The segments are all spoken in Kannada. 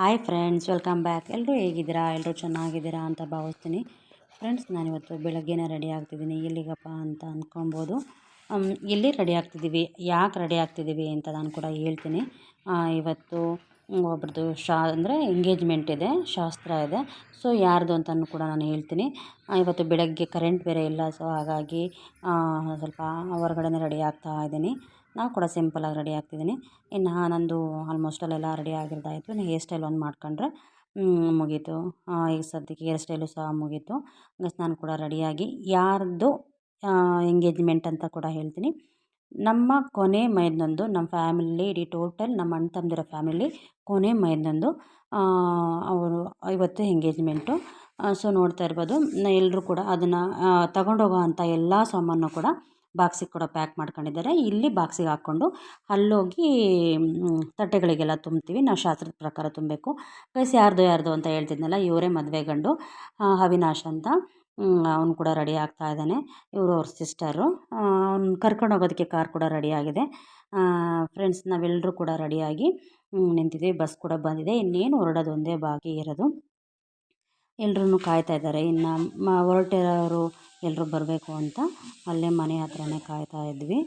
Hi friends, welcome back. ಎಲ್ಲರೂ ಹೇಗಿದ್ದೀರಾ? ಎಲ್ಲರೂ ಚೆನ್ನಾಗಿದ್ದೀರಾ ಅಂತ ಭಾವಿಸ್ತೀನಿ. ಫ್ರೆಂಡ್ಸ್, ನಾನಿವತ್ತು ಬೆಳಗ್ಗೆನೇ ರೆಡಿ ಆಗ್ತಿದ್ದೀನಿ. ಎಲ್ಲಿಗಪ್ಪ ಅಂತ ಅಂದ್ಕೊಬೋದು ಎಲ್ಲಿ ರೆಡಿ ಆಗ್ತಿದ್ದೀವಿ? ಯಾಕೆ ರೆಡಿ ಆಗ್ತಿದ್ದೀವಿ ಅಂತ ನಾನು ಕೂಡ ಹೇಳ್ತೀನಿ. ಇವತ್ತು ಒಬ್ರದ್ದು ಶಾ, ಅಂದರೆ ಎಂಗೇಜ್ಮೆಂಟ್ ಇದೆ, ಶಾಸ್ತ್ರ ಇದೆ. ಸೊ ಯಾರ್ದು ಅಂತಲೂ ಕೂಡ ನಾನು ಹೇಳ್ತೀನಿ. ಇವತ್ತು ಬೆಳಗ್ಗೆ ಕರೆಂಟ್ ಬೇರೆ ಇಲ್ಲ. ಸೊ ಹಾಗಾಗಿ ಸ್ವಲ್ಪ ಹೊರಗಡೆನೇ ರೆಡಿ ಆಗ್ತಾ ಇದ್ದೀನಿ. ನಾವು ಕೂಡ ಸಿಂಪಲಾಗಿ ರೆಡಿ ಆಗ್ತಿದ್ದೀನಿ ಇನ್ನು ನಂದು ಆಲ್ಮೋಸ್ಟ್ ಅಲ್ಲೆಲ್ಲ ರೆಡಿ ಆಗಿರೋದಾಯಿತು. ಇನ್ನು ಹೇರ್ ಸ್ಟೈಲ್ ಒಂದು ಮಾಡ್ಕೊಂಡ್ರೆ ಮುಗೀತು. ಈಗ ಸದ್ಯಕ್ಕೆ ಹೇರ್ ಸ್ಟೈಲು ಸಹ ಮುಗೀತು. ನಾನು ಕೂಡ ರೆಡಿಯಾಗಿ ಯಾರ್ದು ಎಂಗೇಜ್ಮೆಂಟ್ ಅಂತ ಕೂಡ ಹೇಳ್ತೀನಿ. ನಮ್ಮ ಕೊನೆ ಮೈದನಂದು ನಮ್ಮ ಫ್ಯಾಮಿಲಿ ಇಡೀ ಟೋಟಲ್ ನಮ್ಮ ಅಣ್ಣ ತಮ್ಮದಿರೋ ಫ್ಯಾಮಿಲಿ ಕೊನೆ ಮೈದನಂದು ಅವರು ಇವತ್ತು ಎಂಗೇಜ್ಮೆಂಟು ಸೊ ನೋಡ್ತಾ ಇರ್ಬೋದು. ಎಲ್ಲರೂ ಕೂಡ ಅದನ್ನು ತಗೊಂಡೋಗೋ ಅಂಥ ಎಲ್ಲ ಸಾಮಾನು ಕೂಡ ಬಾಕ್ಸಿಗೆ ಕೂಡ ಪ್ಯಾಕ್ ಮಾಡ್ಕೊಂಡಿದ್ದಾರೆ. ಇಲ್ಲಿ ಬಾಕ್ಸಿಗೆ ಹಾಕ್ಕೊಂಡು ಅಲ್ಲೋಗಿ ತಟ್ಟೆಗಳಿಗೆಲ್ಲ ತುಂಬ್ತೀವಿ ನಾವು ಶಾಸ್ತ್ರದ ಪ್ರಕಾರ ತುಂಬಬೇಕು. ಗೈಸ್, ಯಾರ್ದು ಯಾರ್ದು ಅಂತ ಹೇಳ್ತಿದ್ನಲ್ಲ, ಇವರೇ ಮದುವೆ ಗಂಡು ಅವಿನಾಶ್ ಅಂತ. ಅವನು ಕೂಡ ರೆಡಿ ಆಗ್ತಾ ಇದ್ದಾನೆ. ಇವರು ಅವ್ರ ಸಿಸ್ಟರು. ಅವ್ನು ಕರ್ಕೊಂಡು ಹೋಗೋದಕ್ಕೆ ಕಾರ್ ಕೂಡ ರೆಡಿಯಾಗಿದೆ ಫ್ರೆಂಡ್ಸ್ ನಾವೆಲ್ಲರೂ ಕೂಡ ರೆಡಿಯಾಗಿ ನಿಂತಿದ್ದೀವಿ. ಬಸ್ ಕೂಡ ಬಂದಿದೆ. ಇನ್ನೇನು ಹೊರಡೋದು ಒಂದೇ ಬಾಕಿ ಇರೋದು. ಎಲ್ಲರೂ ಕಾಯ್ತಾ ಇದ್ದಾರೆ. ಇನ್ನು ಹೊರಟಿರೋರು ಎಲ್ಲರೂ ಬರಬೇಕು ಅಂತ ಅಲ್ಲೇ ಮನೆ ಹತ್ರನೇ ಕಾಯ್ತಾ ಇದ್ವಿ.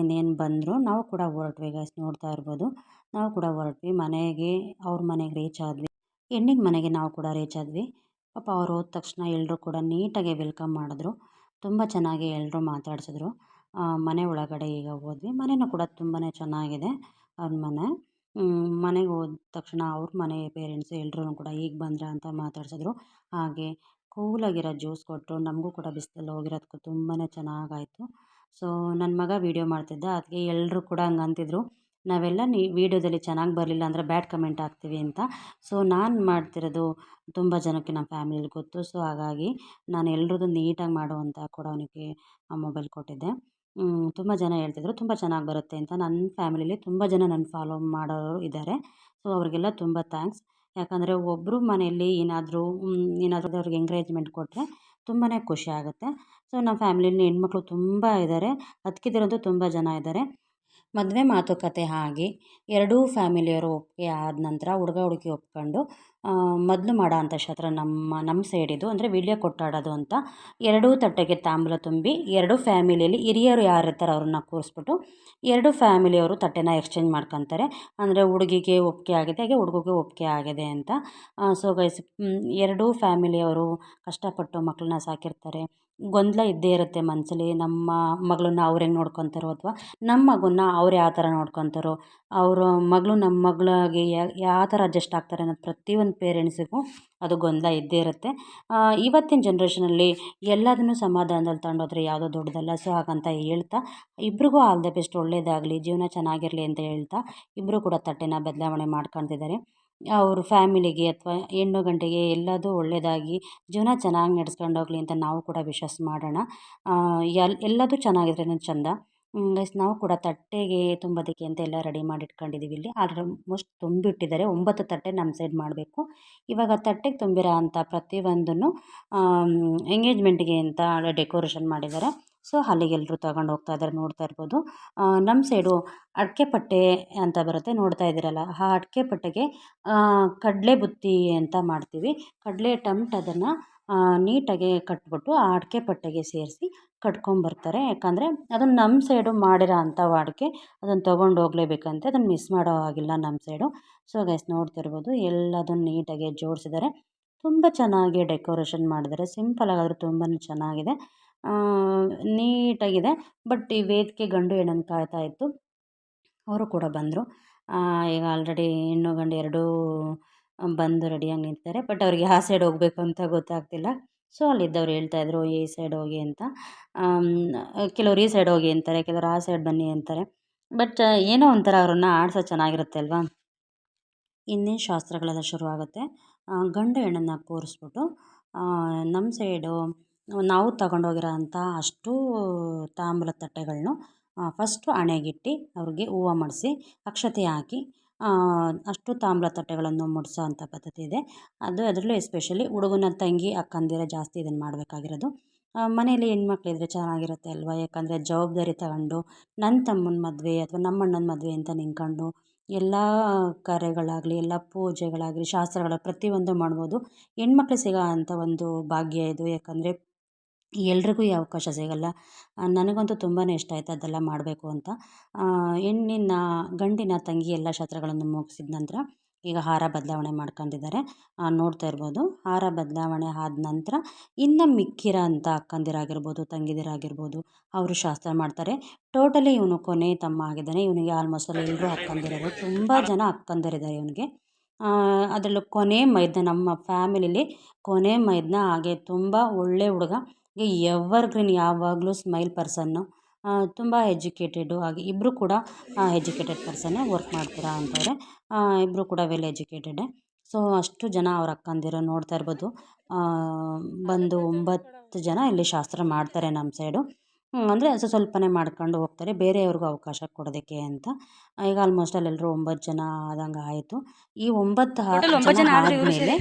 ಇನ್ನೇನು ಬಂದರು ನಾವು ಕೂಡ ಹೊರಟ್ವಿ ಗೈಸ್ ನೋಡ್ತಾ ಇರ್ಬೋದು. ನಾವು ಕೂಡ ಹೊರಟ್ವಿ. ಮನೆಗೆ ಅವ್ರ ಮನೆಗೆ ರೀಚ್ ಆದ್ವಿ. ಹೆಣ್ಣಿನ ಮನೆಗೆ ನಾವು ಕೂಡ ರೀಚ್ ಆದ್ವಿ. ಪಾಪ ಅವ್ರು ಹೋದ ತಕ್ಷಣ ಎಲ್ಲರೂ ಕೂಡ ನೀಟಾಗಿ ವೆಲ್ಕಮ್ ಮಾಡಿದ್ರು. ತುಂಬ ಚೆನ್ನಾಗಿ ಎಲ್ಲರೂ ಮಾತಾಡಿಸಿದ್ರು. ಮನೆ ಒಳಗಡೆ ಈಗ ಹೋದ್ವಿ. ಮನೆಯೂ ಕೂಡ ತುಂಬಾ ಚೆನ್ನಾಗಿದೆ ಅವ್ರ ಮನೆ. ಮನೆಗೆ ಹೋದ ತಕ್ಷಣ ಅವ್ರ ಮನೆ ಪೇರೆಂಟ್ಸ್ ಎಲ್ಲರೂ ಕೂಡ ಈಗ ಬಂದ್ರ ಅಂತ ಮಾತಾಡ್ಸಿದ್ರು. ಹಾಗೆ ಕೂಲಾಗಿರೋ ಜ್ಯೂಸ್ ಕೊಟ್ಟರು ನಮಗೂ ಕೂಡ ಬಿಸಿಲಲ್ಲಿ ಹೋಗಿರೋದಕ್ಕೂ ತುಂಬಾ ಚೆನ್ನಾಗಾಯಿತು. ಸೊ ನನ್ನ ಮಗ ವೀಡಿಯೋ ಮಾಡ್ತಿದ್ದ ಅದಕ್ಕೆ ಎಲ್ಲರೂ ಕೂಡ ಹಂಗೆ ಅಂತಿದ್ರು. ನಾವೆಲ್ಲ ನೀ, ವೀಡಿಯೋದಲ್ಲಿ ಚೆನ್ನಾಗಿ ಬರಲಿಲ್ಲ ಅಂದರೆ ಬ್ಯಾಡ್ ಕಮೆಂಟ್ ಹಾಕ್ತೀವಿ ಅಂತ. ಸೊ, ನಾನು ಮಾಡ್ತಿರೋದು ತುಂಬ ಜನಕ್ಕೆ ನಮ್ಮ ಫ್ಯಾಮಿಲಿಲಿ ಗೊತ್ತು. ಸೊ, ಹಾಗಾಗಿ ನಾನು ಎಲ್ರದ್ದು ನೀಟಾಗಿ ಮಾಡು ಅಂತ ಕೂಡ ಅವನಿಗೆ ಮೊಬೈಲ್ ಕೊಟ್ಟಿದ್ದೆ. ತುಂಬ ಜನ ಹೇಳ್ತಿದ್ರು, ತುಂಬ ಚೆನ್ನಾಗಿ ಬರುತ್ತೆ ಅಂತ. ನನ್ನ ಫ್ಯಾಮಿಲಿಲಿ ತುಂಬ ಜನ ನನ್ನ ಫಾಲೋ ಮಾಡೋರು ಇದ್ದಾರೆ ಸೊ, ಅವರಿಗೆಲ್ಲ ತುಂಬ ಥ್ಯಾಂಕ್ಸ್. ಯಾಕಂದರೆ ಒಬ್ಬರು ಮನೆಯಲ್ಲಿ ಏನಾದರೂ ಏನಾದರೂ ಅವ್ರಿಗೆ ಎಂಕರೇಜ್ಮೆಂಟ್ ಕೊಟ್ಟರೆ ತುಂಬಾ ಖುಷಿ ಆಗುತ್ತೆ. ಸೊ ನಮ್ಮ ಫ್ಯಾಮಿಲಿಯಲ್ಲಿ ಹೆಣ್ಮಕ್ಳು ತುಂಬ ಇದ್ದಾರೆ ಅತ್ತಿಗೆದಿರಂತೂ ತುಂಬ ಜನ ಇದ್ದಾರೆ ಮದುವೆ ಮಾತುಕತೆ ಆಗಿ ಎರಡೂ ಫ್ಯಾಮಿಲಿಯವರು ಒಪ್ಪಿಗೆ ಆದ ನಂತರ ಹುಡುಗ ಹುಡುಗಿ ಒಪ್ಕೊಂಡು ಮೊದಲು ಮಾಡೋ ಅಂಥ ಶಾಸ್ತ್ರ ನಮ್ಮ ನಮ್ಮ ಸೈಡಿದು ಅಂದರೆ ವೀಡಿಯೋ ಕೊಟ್ಟಾಡೋದು ಅಂತ ಎರಡೂ ತಟ್ಟೆಗೆ ತಾಂಬೂಲ ತುಂಬಿ ಎರಡೂ ಫ್ಯಾಮಿಲಿಯಲ್ಲಿ ಹಿರಿಯರು ಯಾರು ಇರ್ತಾರೆ ಅವ್ರನ್ನ ಕೂರಿಸ್ಬಿಟ್ಟು ಎರಡು ಫ್ಯಾಮಿಲಿಯವರು ತಟ್ಟೆನ ಎಕ್ಸ್ಚೇಂಜ್ ಮಾಡ್ಕೊತಾರೆ. ಅಂದರೆ ಹುಡುಗಿಗೆ ಒಪ್ಪಿಗೆ ಆಗಿದೆ, ಹಾಗೆ ಹುಡುಗಗೆ ಒಪ್ಪಿಗೆ ಆಗಿದೆ ಅಂತ ಸೊ ಗೈಸ್ ಎರಡೂ ಫ್ಯಾಮಿಲಿಯವರು ಕಷ್ಟಪಟ್ಟು ಮಕ್ಕಳನ್ನ ಸಾಕಿರ್ತಾರೆ. ಗೊಂದಲ ಇದ್ದೇ ಇರುತ್ತೆ ಮನಸ್ಸಲ್ಲಿ ನಮ್ಮ ಮಗಳನ್ನ ಅವ್ರು ಹೆಂಗೆ ನೋಡ್ಕೊತಾರೋ ಅಥವಾ ನಮ್ಮ ಮಗುನ ಅವ್ರು ಯಾವ ಥರ ನೋಡ್ಕೊತಾರೋ, ಅವರ ಮಗಳು ನಮ್ಮ ಮಗಳಾಗಿ ಯಾವ ಥರ ಅಡ್ಜಸ್ಟ್ ಆಗ್ತಾರೆ ಅನ್ನೋದು ಪ್ರತಿಯೊಂದು ಪೇರೆಂಟ್ಸಿಗೂ ಅದು ಗೊಂದಲ ಇದ್ದೇ ಇರುತ್ತೆ. ಇವತ್ತಿನ ಜನ್ರೇಷನಲ್ಲಿ ಎಲ್ಲದನ್ನೂ ಸಮಾಧಾನದಲ್ಲಿ ತಗೊಂಡೋದ್ರೆ ಯಾವುದೋ ದೊಡ್ಡದಲ್ಲ. ಸೊ ಹಾಗಂತ ಹೇಳ್ತಾ, ಇಬ್ರಿಗೂ ಆಲ್ ದ ಬೆಸ್ಟ್ ಒಳ್ಳೇದಾಗಲಿ, ಜೀವನ ಚೆನ್ನಾಗಿರಲಿ ಅಂತ ಹೇಳ್ತಾ ಇಬ್ಬರೂ ಕೂಡ ತಟ್ಟೆನ ಬದಲಾವಣೆ ಮಾಡ್ಕೊತಿದ್ದಾರೆ. ಅವ್ರ ಫ್ಯಾಮಿಲಿಗೆ ಅಥವಾ ಹೆಣ್ಣು ಗಂಟೆಗೆ ಎಲ್ಲದೂ ಒಳ್ಳೆಯದಾಗಿ ಜೀವನ ಚೆನ್ನಾಗಿ ನಡೆಸ್ಕೊಂಡೋಗ್ಲಿ ಅಂತ ನಾವು ಕೂಡ ವಿಶ್ವಾಸ ಮಾಡೋಣ. ಎಲ್ಲ ಎಲ್, ಎಲ್ಲದೂ ಚೆನ್ನಾಗಿದ್ರೇ ಚೆಂದ. ಗೈಸ್ ನಾವು ಕೂಡ ತಟ್ಟೆಗೆ ತುಂಬೋದಕ್ಕೆ ಅಂತ ಎಲ್ಲ ರೆಡಿ ಮಾಡಿ ಇಟ್ಕೊಂಡಿದ್ದೀವಿ ಇಲ್ಲಿ ಆಲ್ಮೋಸ್ಟ್ ತುಂಬಿಟ್ಟಿದ್ದಾರೆ. ಒಂಬತ್ತು ತಟ್ಟೆ ನಮ್ಮ ಸೈಡ್ ಮಾಡಬೇಕು. ಇವಾಗ ತಟ್ಟೆಗೆ ತುಂಬಿರೋ ಅಂಥ ಪ್ರತಿಯೊಂದನ್ನು ಎಂಗೇಜ್ಮೆಂಟ್ಗೆ ಅಂತ ಡೆಕೋರೇಷನ್ ಮಾಡಿದ್ದಾರೆ. ಸೊ ಅಲ್ಲಿಗೆ ಎಲ್ಲರೂ ತಗೊಂಡು ಹೋಗ್ತಾ ಇದ್ದಾರೆ ನೋಡ್ತಾ ಇರ್ಬೋದು. ನಮ್ಮ ಸೈಡು ಅಡಿಕೆ ಪಟ್ಟೆ ಅಂತ ಬರುತ್ತೆ. ನೋಡ್ತಾ ಇದ್ದೀರಲ್ಲ, ಆ ಅಡಿಕೆ ಪಟ್ಟೆಗೆ ಕಡಲೆ ಬುತ್ತಿ ಅಂತ ಮಾಡ್ತೀವಿ. ಕಡಲೆ ಟಮ್ಟ್ ಅದನ್ನು ನೀಟಾಗಿ ಕಟ್ಬಿಟ್ಟು ಆ ಅಡಿಕೆ ಪಟ್ಟೆಗೆ ಸೇರಿಸಿ ಕಟ್ಕೊಂಬರ್ತಾರೆ ಯಾಕಂದರೆ ಅದನ್ನು ನಮ್ಮ ಸೈಡು ಮಾಡಿರೋ ಅಂಥ ವಾಡಿಕೆ ಅದನ್ನು ತೊಗೊಂಡು ಹೋಗಲೇಬೇಕಂತೆ. ಅದನ್ನು ಮಿಸ್ ಮಾಡೋ ಹಾಗಿಲ್ಲ ನಮ್ಮ ಸೈಡು ಸೊ ಗೈಸ್ ನೋಡ್ತಿರ್ಬೋದು ಎಲ್ಲದನ್ನು ನೀಟಾಗಿ ಜೋಡಿಸಿದ್ದಾರೆ. ತುಂಬ ಚೆನ್ನಾಗಿ ಡೆಕೋರೇಷನ್ ಮಾಡಿದ್ದಾರೆ. ಸಿಂಪಲಾಗಿ ಆದರೂ ತುಂಬಾ ಚೆನ್ನಾಗಿದೆ. ನೀಟಾಗಿದೆ. ಬಟ್ ಈ ವೇದಿಕೆ ಗಂಡು ಹೆಣ್ಣನ್ನು ಕಾಯ್ತಾ ಇತ್ತು. ಅವರು ಕೂಡ ಬಂದರು. ಈಗ ಆಲ್ರೆಡಿ ಹೆಣ್ಣು ಗಂಡು ಎರಡೂ ಬಂದು ರೆಡಿಯಾಗಿ ನಿಂತಿದ್ದಾರೆ. ಬಟ್ ಅವ್ರಿಗೆ ಯಾವ ಸೈಡ್ ಹೋಗಬೇಕು ಅಂತ ಗೊತ್ತಾಗ್ತಿಲ್ಲ. ಸೊ ಅಲ್ಲಿದ್ದವ್ರು ಹೇಳ್ತಾಯಿದ್ರು ಈ ಸೈಡ್ ಹೋಗಿ ಅಂತ. ಕೆಲವ್ರು ಈ ಸೈಡ್ ಹೋಗಿ ಅಂತಾರೆ, ಕೆಲವ್ರು ಆ ಸೈಡ್ ಬನ್ನಿ ಅಂತಾರೆ. ಬಟ್ ಏನೋ ಒಂಥರ ಅವ್ರನ್ನ ಆಡಿಸೋ ಚೆನ್ನಾಗಿರುತ್ತೆ ಅಲ್ವಾ? ಇನ್ನೇನು ಶಾಸ್ತ್ರಗಳೆಲ್ಲ ಶುರುವಾಗುತ್ತೆ. ಗಂಡು ಹೆಣ್ಣನ್ನು ಕೂರಿಸ್ಬಿಟ್ಟು ನಮ್ಮ ಸೈಡು ನಾವು ತಗೊಂಡೋಗಿರೋ ಅಂಥ ಅಷ್ಟೂ ತಾಂಬೂಲ ತಟ್ಟೆಗಳನ್ನು ಫಸ್ಟು ಹಣೆಗಿಟ್ಟು ಅವ್ರಿಗೆ ಹೂವು ಮಾಡಿಸಿ, ಅಕ್ಷತೆ ಹಾಕಿ ಅಷ್ಟು ತಾಮ್ರ ತಟ್ಟೆಗಳನ್ನು ಮುಡಿಸೋ ಅಂಥ ಪದ್ಧತಿ ಇದೆ. ಅದು ಅದರಲ್ಲೂ ಎಸ್ಪೆಷಲಿ ಹುಡುಗನ ತಂಗಿ, ಅಕ್ಕಂದಿರೇ ಜಾಸ್ತಿ ಇದನ್ನು ಮಾಡಬೇಕಾಗಿರೋದು. ಮನೇಲಿ ಹೆಣ್ಮಕ್ಳಿದ್ರೆ ಚೆನ್ನಾಗಿರುತ್ತೆ ಅಲ್ವಾ? ಯಾಕಂದರೆ ಜವಾಬ್ದಾರಿ ತಗೊಂಡು ನನ್ನ ತಮ್ಮನ ಮದುವೆ ಅಥವಾ ನಮ್ಮ ಅಣ್ಣನ ಮದುವೆ ಅಂತ ನಿಂತ್ಕೊಂಡು ಎಲ್ಲ ಕಾರ್ಯಗಳಾಗಲಿ, ಎಲ್ಲ ಪೂಜೆಗಳಾಗಲಿ, ಶಾಸ್ತ್ರಗಳ ಪ್ರತಿಯೊಂದು ಮಾಡ್ಬೋದು. ಹೆಣ್ಮಕ್ಳಿಗೆ ಸಿಗೋ ಅಂಥ ಒಂದು ಭಾಗ್ಯ ಇದು. ಯಾಕಂದರೆ ಎಲ್ರಿಗೂ ಈ ಅವಕಾಶ ಸಿಗಲ್ಲ. ನನಗಂತೂ ತುಂಬಾ ಇಷ್ಟ ಆಯಿತು ಅದೆಲ್ಲ ಮಾಡಬೇಕು ಅಂತ. ಹೆಣ್ಣಿನ, ಗಂಡಿನ ತಂಗಿ ಎಲ್ಲ ಶಾಸ್ತ್ರಗಳನ್ನು ಮುಗಿಸಿದ ನಂತರ ಈಗ ಹಾರ ಬದಲಾವಣೆ ಮಾಡ್ಕೊಂಡಿದ್ದಾರೆ. ನೋಡ್ತಾ ಇರ್ಬೋದು. ಹಾರ ಬದಲಾವಣೆ ಆದ ನಂತರ ಇನ್ನು ಮಿಕ್ಕಿರೋ ಅಂತ ಅಕ್ಕಂದಿರಾಗಿರ್ಬೋದು, ತಂಗಿದಿರಾಗಿರ್ಬೋದು, ಅವರು ಶಾಸ್ತ್ರ ಮಾಡ್ತಾರೆ. ಟೋಟಲಿ ಇವನು ಕೊನೆ ತಮ್ಮ ಆಗಿದ್ದಾನೆ. ಇವನಿಗೆ ಆಲ್ಮೋಸ್ಟ್ ಅಲ್ಲಿ ಎಲ್ಲರೂ ಅಕ್ಕಂದಿರೋರು. ತುಂಬ ಜನ ಅಕ್ಕಂದಿರಿದ್ದಾರೆ ಇವನಿಗೆ. ಅದರಲ್ಲೂ ಕೊನೆ ಮೈದ್ನ ನಮ್ಮ ಫ್ಯಾಮಿಲಿಲಿ ಕೊನೆ ಮೈದ್ನ ಹಾಗೆ ತುಂಬ ಒಳ್ಳೆ ಹುಡುಗ. ಎವರ್ ಗ್ರೀನ್ ಯಾವಾಗಲೂ ಸ್ಮೈಲ್ ಪರ್ಸನ್ನು ತುಂಬ ಎಜುಕೇಟೆಡು ಹಾಗೆ ಇಬ್ಬರು ಕೂಡ ಎಜುಕೇಟೆಡ್ ಪರ್ಸನ್ನೇ ವರ್ಕ್ ಮಾಡ್ತೀರಾ ಅಂತವ್ರೆ. ಇಬ್ಬರು ಕೂಡ ವೆಲ್ ಎಜುಕೇಟೆಡೇ ಸೊ ಅಷ್ಟು ಜನ ಅವ್ರ ಅಕ್ಕಂದಿರು ನೋಡ್ತಾ ಇರ್ಬೋದು. ಬಂದು ಒಂಬತ್ತು ಜನ ಇಲ್ಲಿ ಶಾಸ್ತ್ರ ಮಾಡ್ತಾರೆ ನಮ್ಮ ಸೈಡು ಅಂದರೆ ಸೊ ಸ್ವಲ್ಪನೇ ಮಾಡ್ಕೊಂಡು ಹೋಗ್ತಾರೆ ಬೇರೆಯವ್ರಿಗೂ ಅವಕಾಶ ಕೊಡೋದಕ್ಕೆ ಅಂತ. ಈಗ ಆಲ್ಮೋಸ್ಟ್ ಅಲ್ಲೆಲ್ಲರೂ ಒಂಬತ್ತು ಜನ ಆದಂಗೆ ಆಯಿತು. ಈ ಒಂಬತ್ತು ಜನ ಆದಮೇಲೆ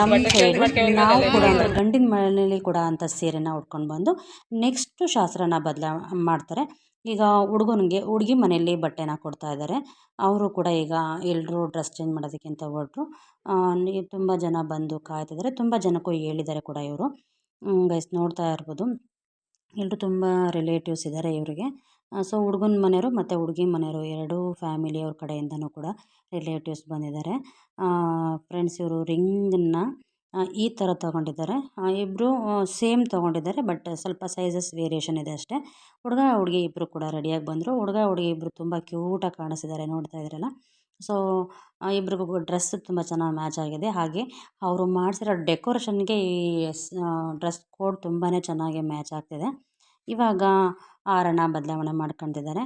ನಮ್ಮ ಸೈಡು ನಾವು ಕೂಡ ಅಂದರೆ ಗಂಡಿನ ಮನೇಲಿ ಕೂಡ ಅಂಥ ಸೀರೆನ ಉಟ್ಕೊಂಡು ಬಂದು ನೆಕ್ಸ್ಟು ಶಾಸ್ತ್ರನ ಬದಲ ಮಾಡ್ತಾರೆ. ಈಗ ಹುಡುಗನಿಗೆ ಹುಡುಗಿ ಮನೆಯಲ್ಲಿ ಬಟ್ಟೆನ ಕೊಡ್ತಾ ಇದ್ದಾರೆ ಅವರು ಕೂಡ ಈಗ ಎಲ್ಲರೂ ಡ್ರೆಸ್ ಚೇಂಜ್ ಮಾಡೋದಕ್ಕೆ ಅಂತ ಹೊರಟ್ರು. ತುಂಬ ಜನ ಬಂದು ಕಾಯ್ತಿದ್ದಾರೆ ತುಂಬ ಜನಕ್ಕೂ ಹೇಳಿದ್ದಾರೆ ಕೂಡ ಇವರು. ಗೈಸ್ ನೋಡ್ತಾ ಇರ್ಬೋದು. ಎಲ್ಲರೂ ತುಂಬ ರಿಲೇಟಿವ್ಸ್ ಇದ್ದಾರೆ ಇವರಿಗೆ. ಸೊ ಹುಡುಗನ ಮನೆಯವರು ಮತ್ತು ಹುಡುಗಿ ಮನೆಯವರು ಎರಡೂ ಫ್ಯಾಮಿಲಿಯವ್ರ ಕಡೆಯಿಂದನೂ ಕೂಡ ರಿಲೇಟಿವ್ಸ್ ಬಂದಿದ್ದಾರೆ. ಫ್ರೆಂಡ್ಸ್ ಇವರು ರಿಂಗನ್ನು ಈ ಥರ ತೊಗೊಂಡಿದ್ದಾರೆ. ಇಬ್ಬರು ಸೇಮ್ ತೊಗೊಂಡಿದ್ದಾರೆ ಬಟ್ ಸ್ವಲ್ಪ ಸೈಜಸ್ ವೇರಿಯೇಷನ್ ಇದೆ ಅಷ್ಟೇ. ಹುಡುಗ ಹುಡುಗಿ ಇಬ್ಬರು ಕೂಡ ರೆಡಿಯಾಗಿ ಬಂದರು. ಹುಡುಗ ಹುಡುಗಿ ಇಬ್ಬರು ತುಂಬ ಕ್ಯೂಟಾಗಿ ಕಾಣಿಸ್ತಿದ್ದಾರೆ ನೋಡ್ತಾ ಇದ್ದೀರಲ್ಲ ಸೊ ಇಬ್ರಿಗೂ ಡ್ರೆಸ್ ತುಂಬ ಚೆನ್ನಾಗಿ ಮ್ಯಾಚ್ ಆಗಿದೆ. ಹಾಗೆ ಅವರು ಮಾಡಿಸಿರೋ ಡೆಕೋರೇಷನ್ಗೆ ಈ ಡ್ರೆಸ್ ಕೋಡ್ ತುಂಬಾ ಚೆನ್ನಾಗಿ ಮ್ಯಾಚ್ ಆಗ್ತಿದೆ. ಇವಾಗ ಆರಣ ಬದಲಾವಣೆ ಮಾಡ್ಕೊತಿದ್ದಾರೆ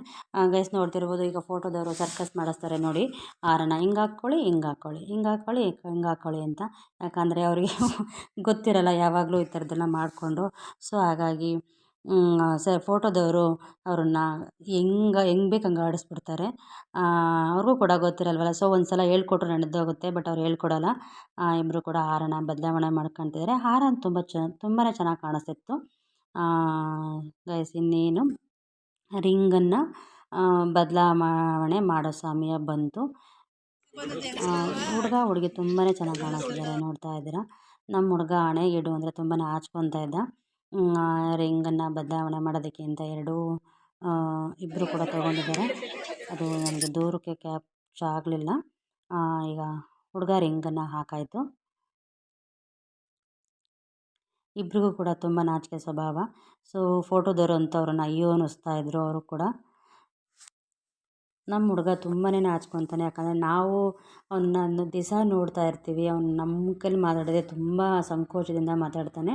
ಗೈಸ್ ನೋಡ್ತಿರ್ಬೋದು, ಈಗ ಫೋಟೋದವರು ಸರ್ಕಸ್ ಮಾಡಿಸ್ತಾರೆ ನೋಡಿ. ಆರಣ ಹಿಂಗೆ ಹಾಕ್ಕೊಳ್ಳಿ ಹಿಂಗೆ ಹಾಕ್ಕೊಳ್ಳಿ ಹಿಂಗೆ ಹಾಕ್ಕೊಳ್ಳಿ ಹಿಂಗೆ ಹಾಕ್ಕೊಳ್ಳಿ ಅಂತ. ಯಾಕಂದರೆ ಅವರಿಗೆ ಗೊತ್ತಿರಲ್ಲ, ಯಾವಾಗಲೂ ಈ ಥರದ್ದೆಲ್ಲ ಮಾಡಿಕೊಂಡು. ಸೊ, ಹಾಗಾಗಿ ಸ ಫೋಟೋದವರು ಅವ್ರನ್ನು ಹೆಂಗೆ ಹೆಂಗೆ ಬೇಕು ಹಂಗೆ ಆಡಿಸ್ಬಿಡ್ತಾರೆ. ಅವ್ರಿಗೂ ಕೂಡ ಗೊತ್ತಿರಲ್ವಲ್ಲ, ಸೊ ಒಂದು ಸಲ ಹೇಳ್ಕೊಟ್ರೆ ನಡೆದೋಗುತ್ತೆ, ಬಟ್ ಅವ್ರು ಹೇಳ್ಕೊಡಲ್ಲ. ಇಬ್ಬರು ಕೂಡ ಹಾರನ ಬದಲಾವಣೆ ಮಾಡ್ಕೊತಿದ್ದಾರೆ. ಹಾರ ತುಂಬ ಚ ತುಂಬಾ ಚೆನ್ನಾಗಿ ಕಾಣಿಸ್ತಿತ್ತು. ಗೈಸ್ ಇನ್ನೇನು? ರಿಂಗನ್ನು ಬದಲಾವಣೆ ಮಾಡೋ ಸಮಯ ಬಂತು. ಹುಡುಗ, ಹುಡುಗಿ ತುಂಬಾ ಚೆನ್ನಾಗಿ ಕಾಣಿಸ್ತಿದ್ದಾರೆ, ನೋಡ್ತಾ ಇದ್ದೀರಾ? ನಮ್ಮ ಹುಡುಗ ಹಣೆಗಿಡು ಅಂದರೆ ತುಂಬಾ ನಾಚ್ಕೊತಾ ಇದ್ದ. ರಿಂಗನ್ನು ಬದಲಾವಣೆ ಮಾಡೋದಕ್ಕೆ ಅಂತ ಎರಡೂ ಇಬ್ಬರು ಕೂಡ ತೊಗೊಂಡಿದ್ದಾರೆ. ಅದು ನನಗೆ ದೂರಕ್ಕೆ ಕ್ಯಾಪ್ಚ್ ಆಗಲಿಲ್ಲ. ಈಗ ಹುಡುಗ ರಿಂಗನ್ನು ಹಾಕಾಯಿತು. ಇಬ್ರಿಗೂ ಕೂಡ ತುಂಬ ನಾಚಿಕೆ ಸ್ವಭಾವ. ಸೊ ಫೋಟೋ ಅಂಥವ್ರನ್ನ ಅಯ್ಯೋ ಅನ್ನಿಸ್ತಾ ಇದ್ದರು ಅವರು ಕೂಡ. ನಮ್ಮ ಹುಡುಗ ತುಂಬಾ ನಾಚ್ಕೊತಾನೆ. ಯಾಕಂದರೆ ನಾವು ಅವನ್ನ ದಿವಸ ನೋಡ್ತಾ ಇರ್ತೀವಿ. ಅವ್ನು ನಮ್ಮ ಕೈಲಿ ಮಾತಾಡದೆ ತುಂಬ ಸಂಕೋಚದಿಂದ ಮಾತಾಡ್ತಾನೆ.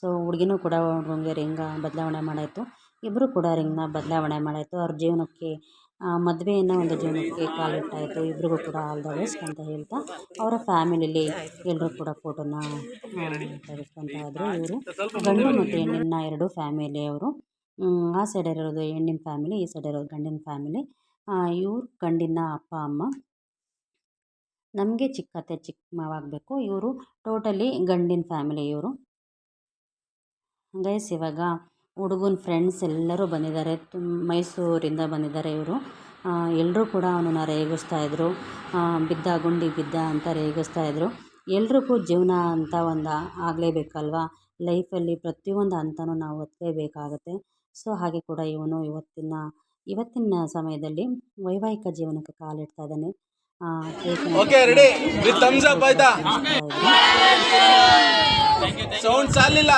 ಸೊ ಹುಡುಗಿನೂ ಕೂಡ ಹುಡುಗಂಗೆ ರಿಂಗ ಬದಲಾವಣೆ ಮಾಡಾಯಿತು. ಇಬ್ಬರೂ ಕೂಡ ರಿಂಗ್ನ ಬದಲಾವಣೆ ಮಾಡಾಯಿತು. ಅವ್ರ ಜೀವನಕ್ಕೆ ಮದುವೆಯನ್ನು ಒಂದು ಜೀವನಕ್ಕೆ ಕಾಲಿಟ್ಟಾಯಿತು ಇಬ್ಬರಿಗೂ ಕೂಡ ಆಲ್ ದ ಬೆಸ್ಟ್ ಅಂತ ಹೇಳ್ತಾ ಅವರ ಫ್ಯಾಮಿಲಿಲಿ ಎಲ್ಲರೂ ಕೂಡ ಫೋಟೋನ ತೆಗೆಸ್ಕೊತಾ ಇದ್ದರು ಇವರು. ಗಂಡು ಮತ್ತು ಹೆಣ್ಣಿನ ಎರಡು ಫ್ಯಾಮಿಲಿಯವರು ಆ ಸೈಡ್ ಇರೋದು ಹೆಣ್ಣಿನ ಫ್ಯಾಮಿಲಿ, ಈ ಸೈಡ್ ಇರೋದು ಗಂಡಿನ ಫ್ಯಾಮಿಲಿ. ಇವ್ರು ಗಂಡಿನ ಅಪ್ಪ, ಅಮ್ಮ. ನಮಗೆ ಚಿಕ್ಕತ್ತೆ ಚಿಕ್ಕ ಮಾವಾಗಬೇಕು ಇವರು ಟೋಟಲಿ ಗಂಡಿನ ಫ್ಯಾಮಿಲಿ ಇವರು. ಗೈಸ್ ಇವಾಗ ಹುಡುಗನ ಫ್ರೆಂಡ್ಸ್ ಎಲ್ಲರೂ ಬಂದಿದ್ದಾರೆ. ತುಮ್ ಮೈಸೂರಿಂದ ಬಂದಿದ್ದಾರೆ ಇವರು. ಎಲ್ಲರೂ ಕೂಡ ಅವನನ್ನು ಇದ್ದರು ಬಿದ್ದ ಗುಂಡಿ ಬಿದ್ದ ಅಂತ ರೇಗಿಸ್ತಾ ಇದ್ದರು ಎಲ್ರಿಗೂ ಜೀವನ ಅಂತ ಒಂದು ಆಗಲೇಬೇಕಲ್ವ? ಲೈಫಲ್ಲಿ ಪ್ರತಿಯೊಂದು ಹಂತನೂ ನಾವು ಒತ್ತಲೇಬೇಕಾಗತ್ತೆ ಸೊ ಹಾಗೆ ಕೂಡ ಇವನು ಇವತ್ತಿನ ಇವತ್ತಿನ ಸಮಯದಲ್ಲಿ ವೈವಾಹಿಕ ಜೀವನಕ್ಕೆ ಕಾಲಿಡ್ತಾ ಇದ್ದಾನೆ. Sound ಸಾಲಿಲ್ಲ.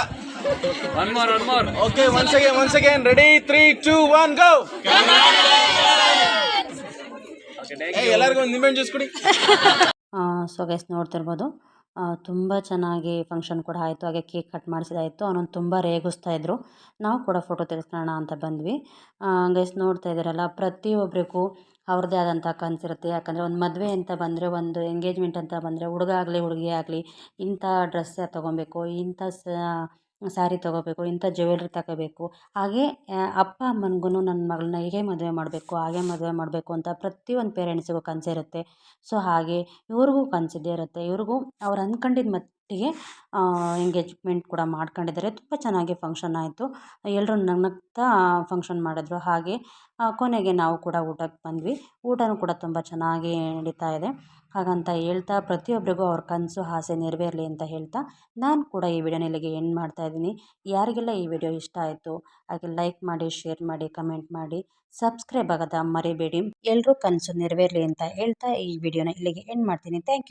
More one more okay once again, once again ready three two one go ಎಲ್ಲರಿಗೂ ಒಂದು ನಿಂಬೆಹಣ್ಣು ಜ್ಯೂಸ್ ಕುಡಿ. ಸೊ ಗೈಸ್ ನೋಡ್ತಿರ್ಬೋದು. ತುಂಬ ಚೆನ್ನಾಗಿ ಫಂಕ್ಷನ್ ಕೂಡ ಆಯಿತು. ಹಾಗೆ ಕೇಕ್ ಕಟ್ ಮಾಡಿಸಿದಾಯಿತು. ಅವನೊಂದು ತುಂಬ ರೇಗಿಸ್ತಾ ಇದ್ದರು ನಾವು ಕೂಡ ಫೋಟೋ ತೆಗೆಸ್ಕೊಳ್ಳೋಣ ಅಂತ ಬಂದ್ವಿ. ಗೈಸ್ ನೋಡ್ತಾ ಇದ್ದೀರಲ್ಲ ಪ್ರತಿಯೊಬ್ಬರಿಗೂ ಅವ್ರದ್ದೇ ಆದಂಥ ಕನಸಿರುತ್ತೆ ಯಾಕಂದರೆ ಒಂದು ಮದುವೆ ಅಂತ ಬಂದರೆ ಒಂದು ಎಂಗೇಜ್ಮೆಂಟ್ ಅಂತ ಬಂದರೆ ಹುಡುಗ ಆಗಲಿ ಹುಡುಗಿ ಆಗಲಿ ಇಂಥ ಡ್ರೆಸ್ಸೇ ತೊಗೊಬೇಕು ಇಂಥ ಸ್ಯಾರಿ ತೊಗೋಬೇಕು, ಇಂಥ ಜ್ಯುವೆಲ್ರಿ ತಗೋಬೇಕು. ಹಾಗೆ ಅಪ್ಪ ಅಮ್ಮನಿಗೂ ನನ್ನ ಮಗಳನ್ನ ಹೀಗೆ ಮದುವೆ ಮಾಡಬೇಕು, ಹಾಗೆ ಮದುವೆ ಮಾಡಬೇಕು ಅಂತ ಪ್ರತಿಯೊಂದು ಪೇರೆಂಟ್ಸಿಗೂ ಕನಸಿರುತ್ತೆ. ಸೊ ಹಾಗೆ ಇವ್ರಿಗೂ ಕನಸಿದ್ದೇ ಇರುತ್ತೆ. ಇವ್ರಿಗೂ ಅವ್ರು ಅಂದ್ಕೊಂಡಿದ್ದ ಒಟ್ಟಿಗೆ ಎಂಗೇಜ್ಮೆಂಟ್ ಕೂಡ ಮಾಡ್ಕೊಂಡಿದ್ದಾರೆ. ತುಂಬ ಚೆನ್ನಾಗಿ ಫಂಕ್ಷನ್ ಆಯಿತು. ಎಲ್ಲರೂ ನಗ್ನಗ್ತಾ ಫಂಕ್ಷನ್ ಮಾಡಿದ್ರು. ಹಾಗೆ ಕೊನೆಗೆ ನಾವು ಕೂಡ ಊಟಕ್ಕೆ ಬಂದ್ವಿ. ಊಟನೂ ಕೂಡ ತುಂಬ ಚೆನ್ನಾಗಿ ನಡೀತಾ ಇದೆ. ಹಾಗಂತ ಹೇಳ್ತಾ, ಪ್ರತಿಯೊಬ್ಬರಿಗೂ ಅವ್ರ ಕನಸು, ಆಸೆ ನೆರವೇರಲಿ ಅಂತ ಹೇಳ್ತಾ, ನಾನು ಕೂಡ ಈ ವಿಡಿಯೋನ ಇಲ್ಲಿಗೆ ಎಂಡ್ ಮಾಡ್ತಾ ಇದ್ದೀನಿ. ಯಾರಿಗೆಲ್ಲ ಈ ವಿಡಿಯೋ ಇಷ್ಟ ಆಯಿತು, ಹಾಗೆ ಲೈಕ್ ಮಾಡಿ ಶೇರ್ ಮಾಡಿ ಕಮೆಂಟ್ ಮಾಡಿ ಸಬ್ಸ್ಕ್ರೈಬ್ ಆಗೋದ ಮರಿಬೇಡಿ. ಎಲ್ಲರೂ ಕನಸು ನೆರವೇರಲಿ ಅಂತ ಹೇಳ್ತಾ ಈ ವಿಡಿಯೋನ ಇಲ್ಲಿಗೆ ಎಂಡ್ ಮಾಡ್ತೀನಿ. Thank you